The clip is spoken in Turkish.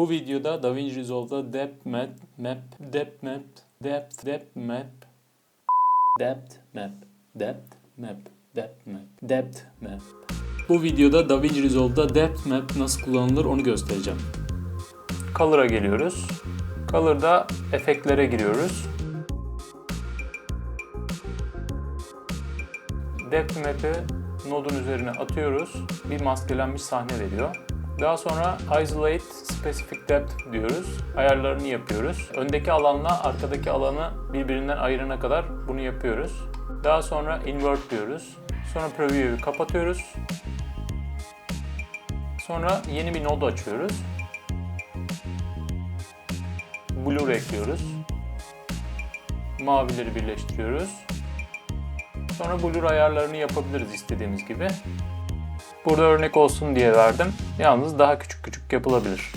Bu videoda DaVinci Resolve'da depth map, map, depth map, depth, depth map, depth map, depth map, depth map, depth map. Bu videoda DaVinci Resolve'da depth map nasıl kullanılır onu göstereceğim. Color'a geliyoruz. Color'da efektlere giriyoruz. Depth map'i nodun üzerine atıyoruz. Bir maskelenmiş sahne veriyor. Daha sonra isolate specific depth diyoruz. Ayarlarını yapıyoruz. Öndeki alanla arkadaki alanı birbirinden ayırana kadar bunu yapıyoruz. Daha sonra invert diyoruz. Sonra preview'u kapatıyoruz. Sonra yeni bir node açıyoruz. Blur ekliyoruz. Mavileri birleştiriyoruz. Sonra blur ayarlarını yapabiliriz istediğimiz gibi. Burada örnek olsun diye verdim. Yalnız daha küçük küçük yapılabilir.